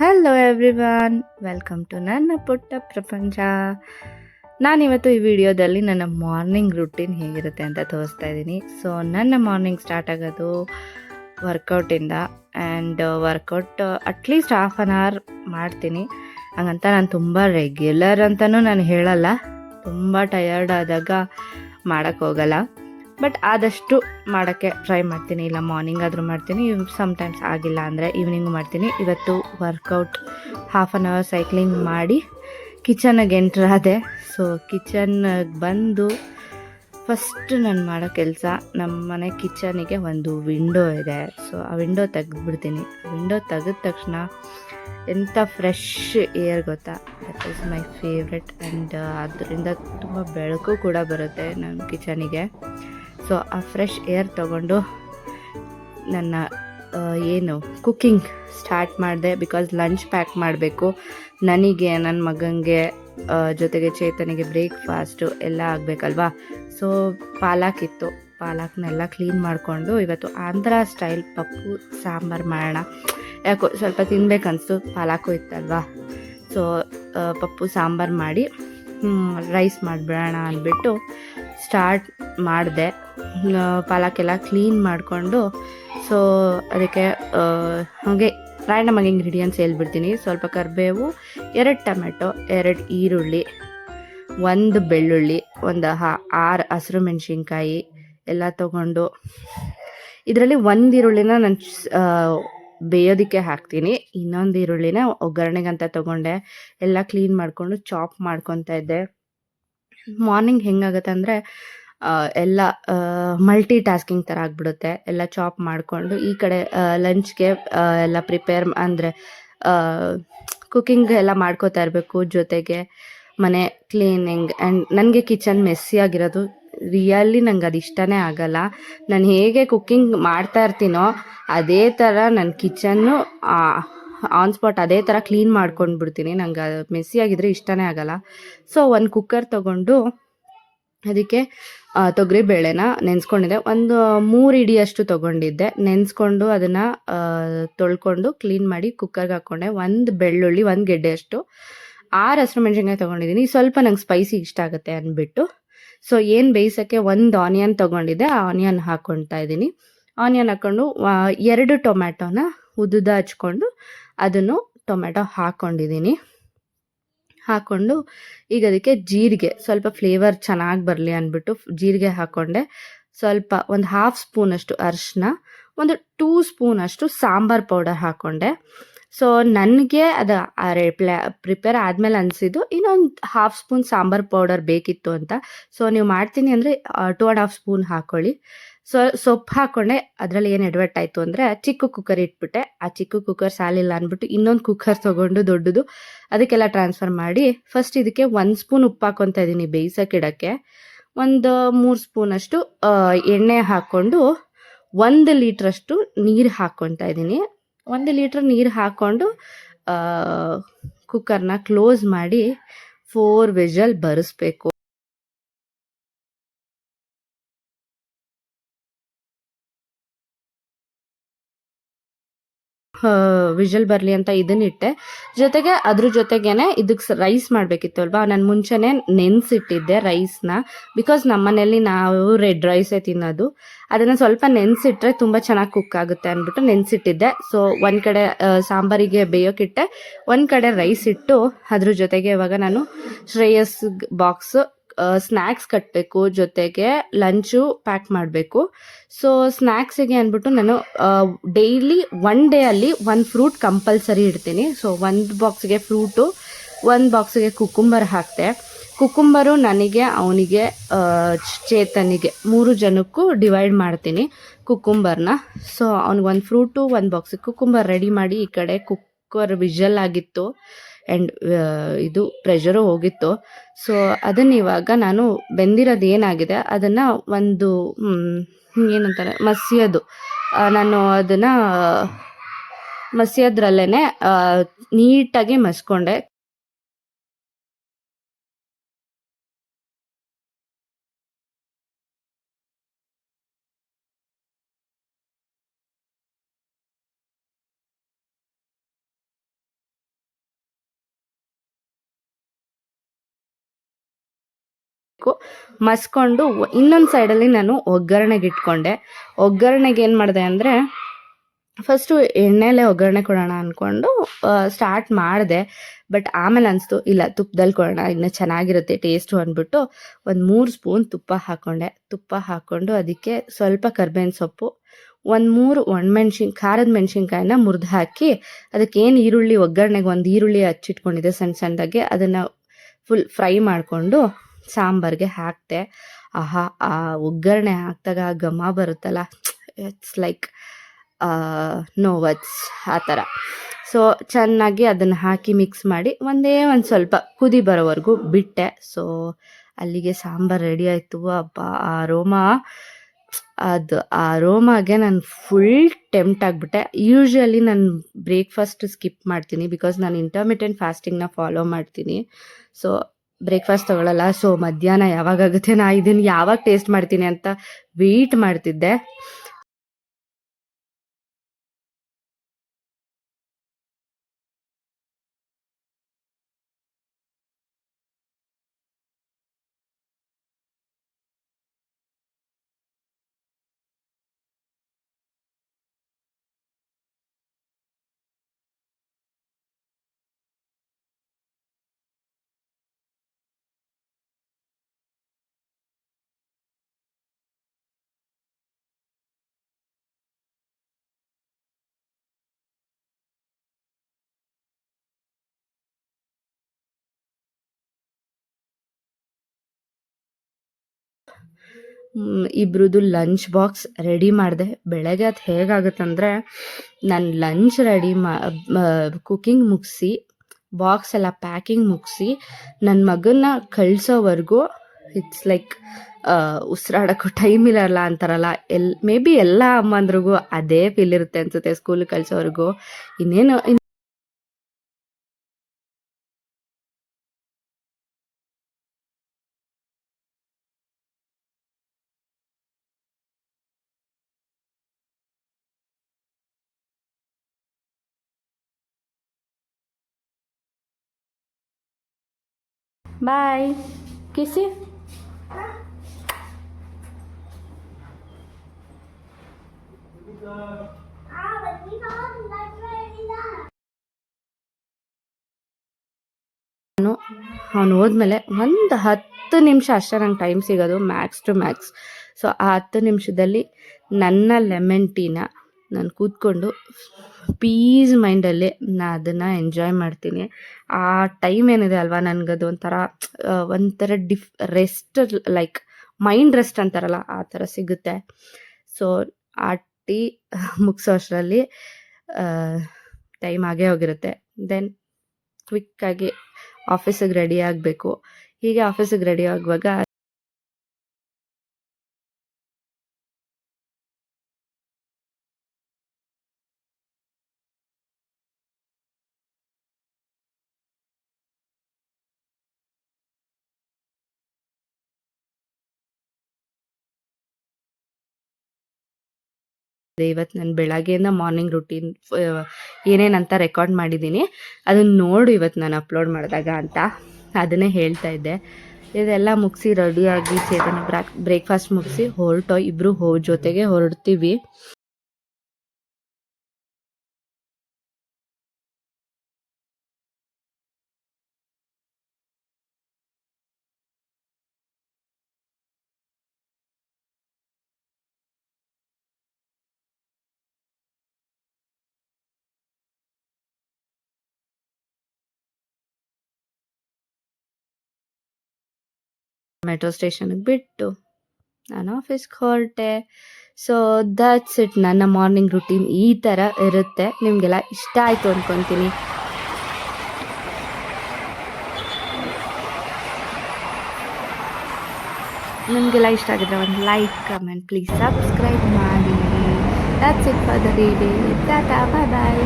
Hello everyone welcome to ನನ್ನ ಪುಟ್ಟ ಪ್ರಪಂಚ ನಾನಿವತ್ತು ಈ ವಿಡಿಯೋದಲ್ಲಿ ನನ್ನ ಮಾರ್ನಿಂಗ್ ರುಟೀನ್ ಹೇಗಿರುತ್ತೆ ಅಂತ ತೋರಿಸ್ತಾ ಇದ್ದೀನಿ. ಸೊ ನನ್ನ ಮಾರ್ನಿಂಗ್ ಸ್ಟಾರ್ಟ್ ಆಗೋದು ವರ್ಕೌಟಿಂದ and workout at least half an hour ಮಾಡ್ತೀನಿ. ಹಂಗಂತ ನಾನು ತುಂಬ ರೆಗ್ಯುಲರ್ ಅಂತಲೂ ನಾನು ಹೇಳಲ್ಲ. ತುಂಬ ಟಯರ್ಡ್ ಆದಾಗ ಮಾಡೋಕ್ಕೆ ಹೋಗಲ್ಲ. ಬಟ್ ಆದಷ್ಟು ಮಾಡೋಕ್ಕೆ ಟ್ರೈ ಮಾಡ್ತೀನಿ. ಇಲ್ಲ ಮಾರ್ನಿಂಗ್ ಆದರೂ ಮಾಡ್ತೀನಿ. ಸಮ್ಟೈಮ್ಸ್ ಆಗಿಲ್ಲ ಅಂದರೆ ಈವ್ನಿಂಗು ಮಾಡ್ತೀನಿ. ಇವತ್ತು workout half an hour cycling ಮಾಡಿ ಕಿಚನಿಗೆ ಎಂಟ್ರ್ ಆದೆ. ಸೊ ಕಿಚನ್ಗೆ ಬಂದು ಫಸ್ಟ್ ನಾನು ಮಾಡೋ ಕೆಲಸ ನಮ್ಮ ಮನೆ ಕಿಚನಿಗೆ ಒಂದು ವಿಂಡೋ ಇದೆ. ಸೊ ಆ ವಿಂಡೋ ತೆಗೆದ್ಬಿಡ್ತೀನಿ. ವಿಂಡೋ ತೆಗೆದ ತಕ್ಷಣ ಎಂಥ ಫ್ರೆಶ್ ಏರ್ ಗೊತ್ತಾ? That is my favourite and ಅದರಿಂದ ತುಂಬ ಬೆಳಕು ಕೂಡ ಬರುತ್ತೆ ನಮ್ಮ ಕಿಚನಿಗೆ ಸೊ ಆ ಫ್ರೆಶ್ ಏರ್ ತಗೊಂಡು ನನ್ನ ಏನು ಕುಕ್ಕಿಂಗ್ ಸ್ಟಾರ್ಟ್ ಮಾಡಿದೆ ಬಿಕಾಸ್ ಲಂಚ್ ಪ್ಯಾಕ್ ಮಾಡಬೇಕು. ನನಗೆ ನನ್ನ ಮಗನಿಗೆ ಜೊತೆಗೆ ಚೇತನಿಗೆ ಬ್ರೇಕ್ಫಾಸ್ಟು ಎಲ್ಲ ಆಗಬೇಕಲ್ವಾ? ಸೊ ಪಾಲಾಕ್ ಇತ್ತು. ಪಾಲಾಕ್ನೆಲ್ಲ ಕ್ಲೀನ್ ಮಾಡಿಕೊಂಡು ಇವತ್ತು ಆಂಧ್ರ ಸ್ಟೈಲ್ ಪಪ್ಪು ಸಾಂಬಾರು ಮಾಡೋಣ. ಯಾಕೋ ಸ್ವಲ್ಪ ತಿನ್ಬೇಕನ್ನಿಸ್ತು ಪಾಲಾಕು ಇತ್ತಲ್ವಾ? ಸೊ ಪಪ್ಪು ಸಾಂಬಾರು ಮಾಡಿ ರೈಸ್ ಮಾಡಿಬಿಡೋಣ ಅಂದ್ಬಿಟ್ಟು ಸ್ಟಾರ್ಟ್ ಮಾಡಿದೆ. ಪಾಲಕ್ಕೆಲ್ಲ ಕ್ಲೀನ್ ಮಾಡಿಕೊಂಡು ಸೊ ಅದಕ್ಕೆ ಹಾಗೆ ನಮಗೆ ಇಂಗ್ರೀಡಿಯೆಂಟ್ಸ್ ಹೇಳ್ಬಿಡ್ತೀನಿ. ಸ್ವಲ್ಪ ಕರಿಬೇವು, ಎರಡು ಟೊಮೆಟೊ, ಎರಡು ಈರುಳ್ಳಿ, ಒಂದು ಬೆಳ್ಳುಳ್ಳಿ, ಒಂದು ಹಾ ಆರು ಹಸಿರು ಮೆಣಸಿನ್ಕಾಯಿ ಎಲ್ಲ ತಗೊಂಡು, ಇದರಲ್ಲಿ ಒಂದು ಈರುಳ್ಳಿನ ನಾನು ಬೇಯೋದಕ್ಕೆ ಹಾಕ್ತೀನಿ. ಇನ್ನೊಂದು ಈರುಳ್ಳಿನ ಒಗ್ಗರಣೆಗಂತ ತೊಗೊಂಡೆ. ಎಲ್ಲ ಕ್ಲೀನ್ ಮಾಡಿಕೊಂಡು ಚಾಪ್ ಮಾಡ್ಕೊತಾ ಇದ್ದೆ. ಮಾರ್ನಿಂಗ್ ಹೆಂಗಾಗತ್ತೆ ಅಂದರೆ ಎಲ್ಲ ಮಲ್ಟಿ ಟಾಸ್ಕಿಂಗ್ ಥರ ಆಗಿಬಿಡುತ್ತೆ. ಎಲ್ಲ ಚಾಪ್ ಮಾಡಿಕೊಂಡು ಈ ಕಡೆ ಲಂಚ್ಗೆ ಎಲ್ಲ ಪ್ರಿಪೇರ್ ಅಂದರೆ ಕುಕ್ಕಿಂಗ್ ಎಲ್ಲ ಮಾಡ್ಕೋತಾ ಇರಬೇಕು ಜೊತೆಗೆ ಮನೆ ಕ್ಲೀನಿಂಗ್ ಆ್ಯಂಡ್ ನನಗೆ ಕಿಚನ್ ಮೆಸ್ಸಿ ಆಗಿರೋದು. ರಿಯಲ್ಲಿ ನಂಗೆ ಅದು ಇಷ್ಟನೇ ಆಗಲ್ಲ. ನಾನು ಹೇಗೆ ಕುಕ್ಕಿಂಗ್ ಮಾಡ್ತಾ ಇರ್ತೀನೋ ಅದೇ ಥರ ನನ್ನ ಕಿಚನ್ನು ಆನ್ ಸ್ಪಾಟ್ ಅದೇ ಥರ ಕ್ಲೀನ್ ಮಾಡ್ಕೊಂಡು ಬಿಡ್ತೀನಿ ನಂಗೆ ಮೆಸ್ಸಿ ಆಗಿದ್ರೆ ಇಷ್ಟನೇ ಆಗಲ್ಲ. ಸೊ ಒಂದು ಕುಕ್ಕರ್ ತಗೊಂಡು ಅದಕ್ಕೆ ತೊಗರಿ ಬೇಳೆನ ನೆನೆಸ್ಕೊಂಡಿದ್ದೆ. ಒಂದು ಮೂರು ಇಡಿಯಷ್ಟು ತೊಗೊಂಡಿದ್ದೆ. ನೆನೆಸ್ಕೊಂಡು ಅದನ್ನು ತೊಳ್ಕೊಂಡು ಕ್ಲೀನ್ ಮಾಡಿ ಕುಕ್ಕರ್ಗೆ ಹಾಕ್ಕೊಂಡೆ ಒಂದು ಬೆಳ್ಳುಳ್ಳಿ, ಒಂದು ಗೆಡ್ಡೆಯಷ್ಟು. ಆರು ಹಸಿರು ಮೆಣಸಿನ್ಕಾಯಿ ತೊಗೊಂಡಿದ್ದೀನಿ. ಸ್ವಲ್ಪ ನಂಗೆ ಸ್ಪೈಸಿ ಇಷ್ಟ ಆಗುತ್ತೆ ಅಂದ್ಬಿಟ್ಟು ಸೊ ಏನು ಬೇಯಿಸೋಕ್ಕೆ ಒಂದು ಆನಿಯನ್ ತೊಗೊಂಡಿದ್ದೆ. ಆ ಆನಿಯನ್ ಹಾಕ್ಕೊಳ್ತಾ ಇದ್ದೀನಿ. ಆನಿಯನ್ ಹಾಕ್ಕೊಂಡು ಎರಡು ಟೊಮ್ಯಾಟೋನ ಉದ್ದುದ ಹಚ್ಕೊಂಡು ಅದನ್ನು ಟೊಮ್ಯಾಟೊ ಹಾಕ್ಕೊಂಡಿದ್ದೀನಿ ಹಾಕ್ಕೊಂಡು ಈಗ ಅದಕ್ಕೆ ಜೀರಿಗೆ, ಸ್ವಲ್ಪ ಫ್ಲೇವರ್ ಚೆನ್ನಾಗಿ ಬರಲಿ ಅಂದ್ಬಿಟ್ಟು ಜೀರಿಗೆ ಹಾಕ್ಕೊಂಡೆ ಸ್ವಲ್ಪ ಒಂದು ಹಾಫ್ ಸ್ಪೂನಷ್ಟು ಅರಿಶಿನ, ಒಂದು ಟೂ ಸ್ಪೂನಷ್ಟು ಸಾಂಬಾರ್ ಪೌಡರ್ ಹಾಕ್ಕೊಂಡೆ ಸೊ ನನಗೆ ಅದು ಪ್ರಿಪೇರ್ ಆದಮೇಲೆ ಅನಿಸಿದ್ದು ಇನ್ನೊಂದು ಹಾಫ್ ಸ್ಪೂನ್ ಸಾಂಬಾರ್ ಪೌಡರ್ ಬೇಕಿತ್ತು ಅಂತ. ಸೊ ನೀವು ಮಾಡ್ತೀನಿ ಅಂದರೆ ಟೂ ಆ್ಯಂಡ್ ಹಾಫ್ ಸ್ಪೂನ್ ಹಾಕ್ಕೊಳ್ಳಿ ಸೊ, ಸೊಪ್ಪು ಹಾಕೊಂಡೆ, ಅದರಲ್ಲಿ ಏನು ಎಡವಟ್ ಆಯಿತು ಅಂದರೆ ಚಿಕ್ಕ ಕುಕ್ಕರ್ ಇಟ್ಬಿಟ್ಟೆ. ಆ ಚಿಕ್ಕ ಕುಕ್ಕರ್ ಸಾಲಿಲ್ಲ ಅಂದ್ಬಿಟ್ಟು ಇನ್ನೊಂದು ಕುಕ್ಕರ್ ತೊಗೊಂಡು ದೊಡ್ಡದು. ಅದಕ್ಕೆಲ್ಲ ಟ್ರಾನ್ಸ್ಫರ್ ಮಾಡಿ ಫಸ್ಟ್ ಇದಕ್ಕೆ ಒಂದು ಸ್ಪೂನ್ ಉಪ್ಪು ಹಾಕ್ಕೊತಾ ಇದ್ದೀನಿ ಬೇಯಿಸೋಕ್ಕಿಡಕ್ಕೆ ಒಂದು ಮೂರು ಸ್ಪೂನಷ್ಟು ಎಣ್ಣೆ ಹಾಕ್ಕೊಂಡು ಒಂದು ಲೀಟ್ರಷ್ಟು ನೀರು ಹಾಕ್ಕೊತಾ ಇದ್ದೀನಿ ಒಂದು ಲೀಟ್ರ್ ನೀರು ಹಾಕ್ಕೊಂಡು ಕುಕ್ಕರ್ನ ಕ್ಲೋಸ್ ಮಾಡಿ ಫೋರ್ ವಿಜಲ್ ಬರಿಸ್ಬೇಕು. ವಿಜಲ್ ಬರಲಿ ಅಂತ ಇದನ್ನಿಟ್ಟೆ ಜೊತೆಗೆ ಅದ್ರ ಜೊತೆಗೇನೆ ಇದಕ್ಕೆ ರೈಸ್ ಮಾಡಬೇಕಿತ್ತು ಅಲ್ವಾ ನಾನು ಮುಂಚೆನೇ ನೆನೆಸಿಟ್ಟಿದ್ದೆ ರೈಸ್ನ ಬಿಕಾಸ್ ನಮ್ಮನೇಲಿ ನಾವು ರೆಡ್ ರೈಸೇ ತಿನ್ನೋದು. ಅದನ್ನು ಸ್ವಲ್ಪ ನೆನೆಸಿಟ್ರೆ ತುಂಬ ಚೆನ್ನಾಗಿ ಕುಕ್ ಆಗುತ್ತೆ ಅಂದ್ಬಿಟ್ಟು ನೆನೆಸಿಟ್ಟಿದ್ದೆ. ಸೊ ಒಂದು ಕಡೆ ಸಾಂಬಾರಿಗೆ ಬೇಯೋಕ್ಕಿಟ್ಟೆ ಒಂದು ಕಡೆ ರೈಸ್ ಇಟ್ಟು ಅದ್ರ ಜೊತೆಗೆ ಇವಾಗ ನಾನು ಶ್ರೇಯಸ್ ಬಾಕ್ಸ್ ಸ್ನ್ಯಾಕ್ಸ್ ಕಟ್ಟಬೇಕು ಜೊತೆಗೆ ಲಂಚು ಪ್ಯಾಕ್ ಮಾಡಬೇಕು. ಸೊ ಸ್ನ್ಯಾಕ್ಸಿಗೆ ಅಂದ್ಬಿಟ್ಟು ನಾನು ಡೈಲಿ ಒನ್ ಡೇ ಅಲ್ಲಿ ಒಂದು ಫ್ರೂಟ್ ಕಂಪಲ್ಸರಿ ಇಡ್ತೀನಿ. ಸೊ ಒಂದು ಬಾಕ್ಸ್ಗೆ ಫ್ರೂಟು ಒಂದು ಬಾಕ್ಸಿಗೆ ಕುಕುಂಬರ್ ಹಾಕ್ತೆ. ಕುಕುಂಬರು ನನಗೆ, ಅವನಿಗೆ ಚೇತನಿಗೆ ಮೂರು ಜನಕ್ಕೂ ಡಿವೈಡ್ ಮಾಡ್ತೀನಿ ಕುಕ್ಕುಂಬರ್ನ ಸೊ ಅವ್ನಿಗೆ ಒಂದು ಫ್ರೂಟು ಒಂದು ಬಾಕ್ಸಿಗೆ ಕುಕುಂಬರ್ ರೆಡಿ ಮಾಡಿ ಈ ಕಡೆ ಕುಕ್ಕರ್ ವಿಜಲ್ ಆಗಿತ್ತು. ಆ್ಯಂಡ್ ಇದು ಪ್ರೆಷರು ಹೋಗಿತ್ತು. ಸೊ ಅದನ್ನು ಇವಾಗ ನಾನು ಬೆಂದಿರೋದು ಏನಾಗಿದೆ, ಅದನ್ನು ಒಂದು ಏನಂತಾರೆ, ಮಸಿಯೋದು. ನಾನು ಅದನ್ನು ಮಸಿಯೋದ್ರಲ್ಲೇ ನೀಟಾಗಿ ಮಸ್ಕೊಂಡೆ. ಮಸ್ಕೊಂಡು ಇನ್ನೊಂದು ಸೈಡಲ್ಲಿ ನಾನು ಒಗ್ಗರಣೆಗೆ ಇಟ್ಕೊಂಡೆ ಒಗ್ಗರಣೆಗೆ ಏನು ಮಾಡಿದೆ ಅಂದರೆ, ಫಸ್ಟು ಎಣ್ಣೆಲೆ ಒಗ್ಗರಣೆ ಕೊಡೋಣ ಅಂದ್ಕೊಂಡು ಸ್ಟಾರ್ಟ್ ಮಾಡಿದೆ. ಬಟ್ ಆಮೇಲೆ ಅನಿಸ್ತು, ಇಲ್ಲ ತುಪ್ಪದಲ್ಲಿ ಕೊಡೋಣ, ಇನ್ನೂ ಚೆನ್ನಾಗಿರುತ್ತೆ, ಟೇಸ್ಟು ಅಂದ್ಬಿಟ್ಟು ಒಂದು ಮೂರು ಸ್ಪೂನ್ ತುಪ್ಪ ಹಾಕ್ಕೊಂಡೆ ತುಪ್ಪ ಹಾಕ್ಕೊಂಡು ಅದಕ್ಕೆ ಸ್ವಲ್ಪ ಕರ್ಬೇವಿನ ಸೊಪ್ಪು, ಒಂದು ಮೂರು ಒಣಮೆಣ್ಸಿನ್, ಖಾರದ ಮೆಣಸಿನ್ಕಾಯಿನ ಮುರಿದು ಹಾಕಿ ಅದಕ್ಕೇನು ಈರುಳ್ಳಿ, ಒಗ್ಗರಣೆಗೆ ಒಂದು ಈರುಳ್ಳಿ ಹಚ್ಚಿಟ್ಕೊಂಡಿದ್ದೆ ಸಣ್ಣ ಸಣ್ಣದಾಗೆ ಅದನ್ನು ಫುಲ್ ಫ್ರೈ ಮಾಡಿಕೊಂಡು ಸಾಂಬಾರಿಗೆ ಹಾಕಿದೆ, ಆಹಾ, ಆ ಒಗ್ಗರಣೆ ಹಾಕಿದಾಗ ಆ ಘಮ ಬರುತ್ತಲ್ಲ ಇಟ್ಸ್ ಲೈಕ್ ನೋ ವರ್ಡ್ಸ್ ಆ ಥರ. ಸೊ ಚೆನ್ನಾಗಿ ಅದನ್ನು ಹಾಕಿ ಮಿಕ್ಸ್ ಮಾಡಿ ಒಂದೇ ಒಂದು ಸ್ವಲ್ಪ ಕುದಿ ಬರೋವರೆಗೂ ಬಿಟ್ಟೆ. ಸೊ ಅಲ್ಲಿಗೆ ಸಾಂಬಾರು ರೆಡಿ ಆಯಿತು. ಅಪ್ಪ ಆ ರೋಮ ಅದು ಆ ರೋಮಾಗೆ ನಾನು ಫುಲ್ ಟೆಂಪ್ಟ್ ಆಗಿಬಿಟ್ಟೆ. ಯೂಶ್ವಲಿ ನಾನು ಬ್ರೇಕ್ಫಾಸ್ಟ್ ಸ್ಕಿಪ್ ಮಾಡ್ತೀನಿ ಬಿಕಾಸ್ ನಾನು ಇಂಟರ್ಮಿಟೆಂಟ್ ಫಾಸ್ಟಿಂಗ್ನ ಫಾಲೋ ಮಾಡ್ತೀನಿ. ಸೊ ಬ್ರೇಕ್ಫಾಸ್ಟ್ ತೊಗೊಳಲ್ಲ. ಸೊ ಮಧ್ಯಾಹ್ನ ಯಾವಾಗಾಗುತ್ತೆ ನಾ ಇದನ್ನು ಯಾವಾಗ ಟೇಸ್ಟ್ ಮಾಡ್ತೀನಿ ಅಂತ ವೆಯ್ಟ್ ಮಾಡ್ತಿದ್ದೆ. ಇಬ್ರದ್ದು ಲಂಚ್ ಬಾಕ್ಸ್ ರೆಡಿ ಮಾಡಿದೆ. ಬೆಳಗ್ಗೆ ಅದು ಹೇಗಾಗುತ್ತಂದರೆ, ನಾನು ಲಂಚ್ ರೆಡಿ ಮಾ ಕುಕ್ಕಿಂಗ್ ಮುಗಿಸಿ ಬಾಕ್ಸ್ ಎಲ್ಲ ಪ್ಯಾಕಿಂಗ್ ಮುಗಿಸಿ ನನ್ನ ಮಗನ್ನ ಕಳಿಸೋವರೆಗೂ ಇಟ್ಸ್ ಲೈಕ್ ಉಸಿರಾಡೋಕ್ಕೂ ಟೈಮ್ ಇರಲ್ಲ ಅಂತಾರಲ್ಲ. ಎಲ್ ಮೇ ಬಿ ಎಲ್ಲ ಅಮ್ಮಂದ್ರಿಗೂ ಅದೇ ಫೀಲ್ ಇರುತ್ತೆ ಅನಿಸುತ್ತೆ ಸ್ಕೂಲಿಗೆ ಕಳಿಸೋವರೆಗೂ. ಇನ್ನೇನು ಬಾಯ್ ಕಿಸಿ ನಾನು ಅವನು ಹೋದ್ಮೇಲೆ ಒಂದು ಹತ್ತು ನಿಮಿಷ ಅಷ್ಟೇ ನಂಗೆ ಟೈಮ್ ಸಿಗೋದು ಮ್ಯಾಕ್ಸ್ ಟು ಮ್ಯಾಕ್ಸ್ ಸೊ ಆ ಹತ್ತು ನಿಮಿಷದಲ್ಲಿ ನನ್ನ ಲೆಮನ್ ಟೀನ ನಾನು ಕೂತ್ಕೊಂಡು ಪೀಸ್ ಮೈಂಡಲ್ಲೇ ನಾನು ಅದನ್ನು ಎಂಜಾಯ್ ಮಾಡ್ತೀನಿ. ಆ ಟೈಮ್ ಏನಿದೆ ಅಲ್ವಾ ನನಗದು ಒಂಥರ ಒಂಥರ ಡಿಫ್ ರೆಸ್ಟ್ ಲೈಕ್ ಮೈಂಡ್ ರೆಸ್ಟ್ ಅಂತಾರಲ್ಲ ಆ ಥರ ಸಿಗುತ್ತೆ. ಸೊ ಆ ಟೀ ಮುಗಿಸೋ ಅಷ್ಟರಲ್ಲಿ ಟೈಮ್ ಆಗೇ ಹೋಗಿರುತ್ತೆ. ದೆನ್ ಕ್ವಿಕ್ಕಾಗಿ ಆಫೀಸಿಗೆ ರೆಡಿ ಆಗಬೇಕು. ಹೀಗೆ ಆಫೀಸಿಗೆ ರೆಡಿ ಆಗುವಾಗ ಇವತ್ತು ನಾನು ಬೆಳಗ್ಗೆಯಿಂದ ಮಾರ್ನಿಂಗ್ ರುಟೀನ್ ಏನೇನಂತ ರೆಕಾರ್ಡ್ ಮಾಡಿದ್ದೀನಿ ಅದನ್ನು ನೋಡು ಇವತ್ತು ನಾನು ಅಪ್ಲೋಡ್ ಮಾಡಿದಾಗ ಅಂತ. ಅದನ್ನೇ ಹೇಳ್ತಾ ಇದ್ದೆ. ಇದೆಲ್ಲ ಮುಗಿಸಿ ರೆಡಿಯಾಗಿ ಚೇತನ ಬ್ರಾಕ್ ಬ್ರೇಕ್ಫಾಸ್ಟ್ ಮುಗಿಸಿ ಹೊರಟೋ. ಇಬ್ಬರು ಹೋ, ಜೊತೆಗೆ ಹೊರಡ್ತೀವಿ. ಮೆಟ್ರೋ ಸ್ಟೇಷನ್ಗೆ ಬಿಟ್ಟು ನಾನು ಆಫೀಸ್ಗೆ ಹೊರಟೆ. ಸೊ ದಟ್ಸ್ ಇಟ್ ನನ್ನ ಮಾರ್ನಿಂಗ್ ರುಟೀನ್ ಈ ಥರ ಇರುತ್ತೆ. ನಿಮಗೆಲ್ಲ ಇಷ್ಟ ಆಯಿತು ಅಂದ್ಕೊತೀನಿ ನಿಮಗೆಲ್ಲ ಇಷ್ಟ ಆಗಿದ್ರೆ ಒಂದು ಲೈಕ್, ಕಮೆಂಟ್, ಪ್ಲೀಸ್ ಸಬ್ಸ್ಕ್ರೈಬ್ ಮಾಡಿ. That's it for the day tata bye bye